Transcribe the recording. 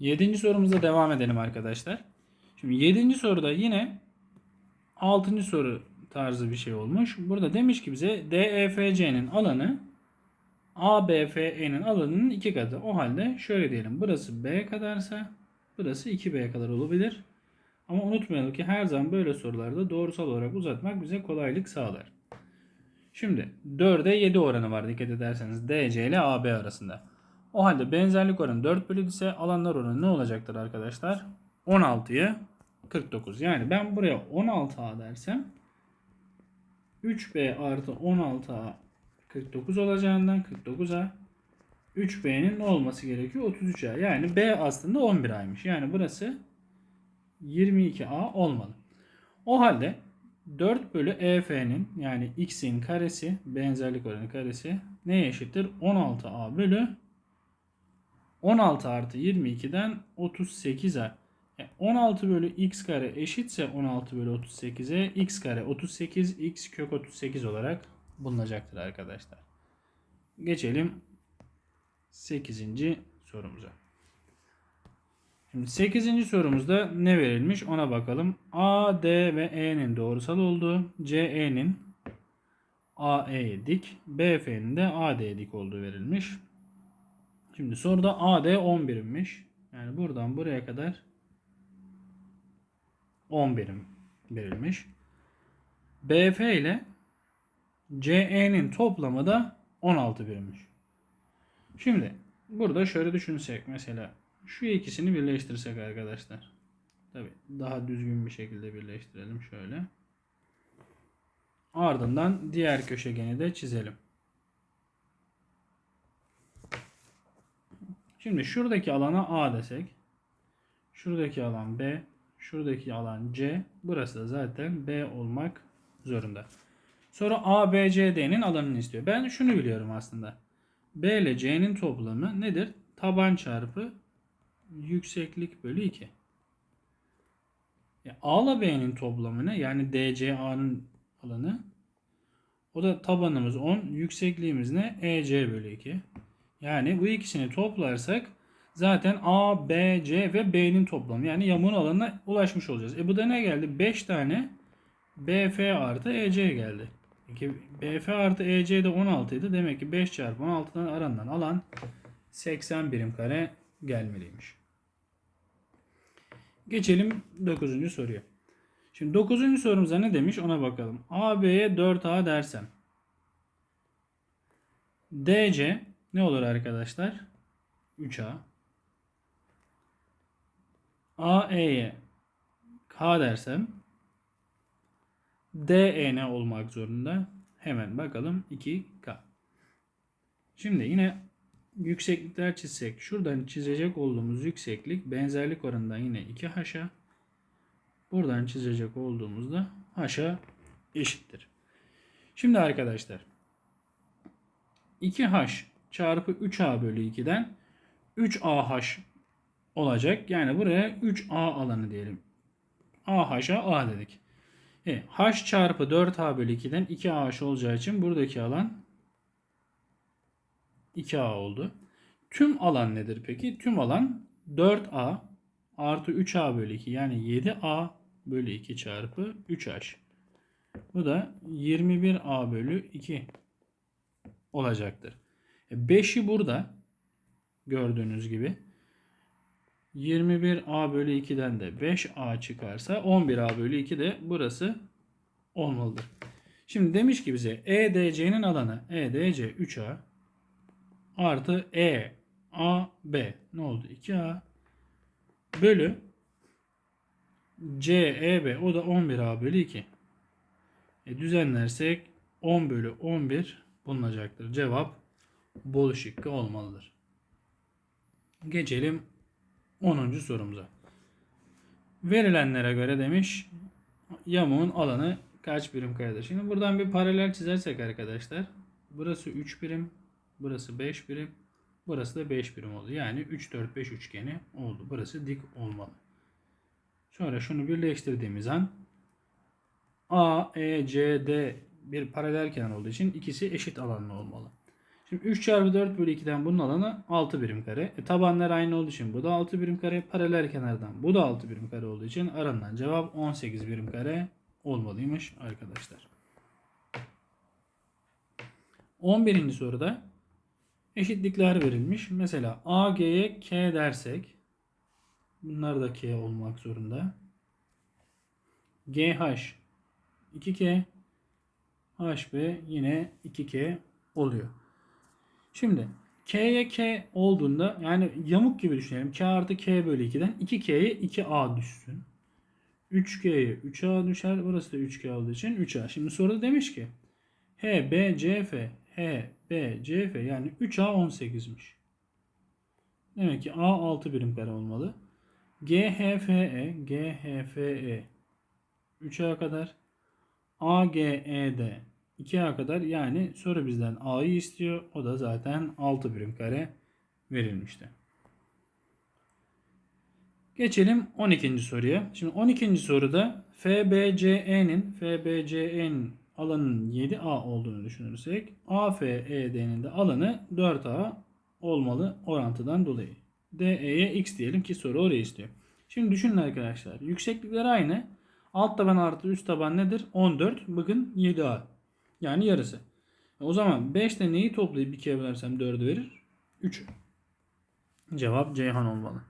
Yedinci sorumuzda devam edelim arkadaşlar. Şimdi yedinci soruda yine altıncı soru tarzı bir şey olmuş. Burada demiş ki bize DEFC'nin alanı ABFE'nin alanının iki katı. O halde şöyle diyelim. Burası B kadarsa burası 2B kadar olabilir. Ama unutmayalım ki her zaman böyle sorularda doğrusal olarak uzatmak bize kolaylık sağlar. Şimdi 4'e 7 oranı var dikkat ederseniz DC ile AB arasında. O halde benzerlik oranı 4 bölü ise alanlar oranı ne olacaktır arkadaşlar? 16'ya 49. Yani ben buraya 16A dersem 3B artı 16A 49 olacağından 49A 3B'nin ne olması gerekiyor? 33A. Yani B aslında 11A'ymış. Yani burası 22A olmalı. O halde 4 bölü EF'nin yani x'in karesi benzerlik oranı karesi neye eşittir? 16A bölü 16 artı 22'den 38'e. E, 16 bölü x kare eşitse 16 bölü 38'e x kare 38 x kök 38 olarak bulunacaktır arkadaşlar. Geçelim 8. sorumuza. Şimdi 8. sorumuzda ne verilmiş ona bakalım. A, D ve E'nin doğrusal olduğu, CE'nin AE'ye dik, BF'nin de AD'ye dik olduğu verilmiş. Şimdi soruda AD 11'immiş. Yani buradan buraya kadar 10 birim verilmiş. BF ile CE'nin toplamı da 16 birimmiş. Şimdi burada şöyle düşünsek mesela şu ikisini birleştirsek arkadaşlar. Tabi daha düzgün bir şekilde birleştirelim şöyle. Ardından diğer köşegeni de çizelim. Şimdi şuradaki alana A desek. Şuradaki alan B. Şuradaki alan C. Burası da zaten B olmak zorunda. Sonra A, B, C, D'nin alanını istiyor. Ben şunu biliyorum aslında. B ile C'nin toplamı nedir? Taban çarpı yükseklik bölü 2. E, A ile B'nin toplamı ne? Yani DCA'nın alanı. O da tabanımız 10. Yüksekliğimiz ne? EC bölü 2. Yani bu ikisini toplarsak zaten A, B, C ve B'nin toplamı. Yani yamuğun alanına ulaşmış olacağız. E bu da ne geldi? 5 tane BF artı EC geldi. Peki BF artı EC de 16 idi. Demek ki 5 çarpı 16'dan aranılan alan 80 birim kare gelmeliymiş. Geçelim 9. soruya. Şimdi 9. sorumuza ne demiş ona bakalım. AB'ye 4A dersem. DC ne olur arkadaşlar? 3A. AE'ye K dersem DE ne olmak zorunda? Hemen bakalım 2K. Şimdi yine yükseklikler çizsek. Şuradan çizecek olduğumuz yükseklik benzerlik oranından yine 2H'a. Buradan çizecek olduğumuzda H'a eşittir. Şimdi arkadaşlar 2H çarpı 3A bölü 2'den 3AH olacak. Yani buraya 3A alanı diyelim. AH'a A dedik. E, H çarpı 4A bölü 2'den 2AH olacağı için buradaki alan 2A oldu. Tüm alan nedir peki? Tüm alan 4A artı 3A bölü 2 yani 7A bölü 2 çarpı 3H. Bu da 21A bölü 2 olacaktır. 5'i burada gördüğünüz gibi 21a bölü 2'den de 5a çıkarsa 11a bölü 2 de burası olmalıdır. Şimdi demiş ki bize EDC'nin alanı EDC 3a artı E A B ne oldu? 2a bölü CEB o da 11a bölü 2. E, düzenlersek 10 bölü 11 bulunacaktır. Cevap bol şıkkı olmalıdır. Geçelim 10. sorumuza. Verilenlere göre demiş yamuğun alanı kaç birim karedir? Şimdi buradan bir paralel çizersek arkadaşlar. Burası 3 birim, burası 5 birim, burası da 5 birim oldu. Yani 3 4 5 üçgeni oldu. Burası dik olmalı. Sonra şunu birleştirdiğimiz an A, E, C, D bir paralel kenar olduğu için ikisi eşit alanlı olmalı. Şimdi 3 çarpı 4 bölü 2'den bunun alanı 6 birim kare. E, tabanlar aynı olduğu için bu da 6 birim kare. Paralel kenardan bu da 6 birim kare olduğu için aranan cevap 18 birim kare olmalıymış arkadaşlar. 11. soruda eşitlikler verilmiş. Mesela AG'ye K dersek bunlar da K olmak zorunda. GH 2K HB yine 2K oluyor. Şimdi K'ye K olduğunda yani yamuk gibi düşünelim. K artı K bölü 2'den 2K'ye 2A düşsün. 3K'ye 3A düşer. Burası da 3K olduğu için 3A. Şimdi soruda demiş ki H, B, C, F, H, B, C, F yani 3A 18'miş. Demek ki A 6 birim kare olmalı. G, H, F, E, G, H, F, E 3A kadar. A, G, E, D 2A kadar yani soru bizden A'yı istiyor. O da zaten 6 birim kare verilmişti. Geçelim 12. soruya. Şimdi 12. soruda FBCE'nin FBCE'nin alanının 7A olduğunu düşünürsek AFED'nin de alanı 4A olmalı orantıdan dolayı. DE'ye x diyelim ki soru oraya istiyor. Şimdi düşünün arkadaşlar. Yükseklikler aynı. Alt taban artı üst taban nedir? 14. Bakın 7A. Yani yarısı. O zaman 5'te neyi toplayıp 2'ye bölersem 4'ü verir? 3'ü. Cevap Ceyhan olmalı.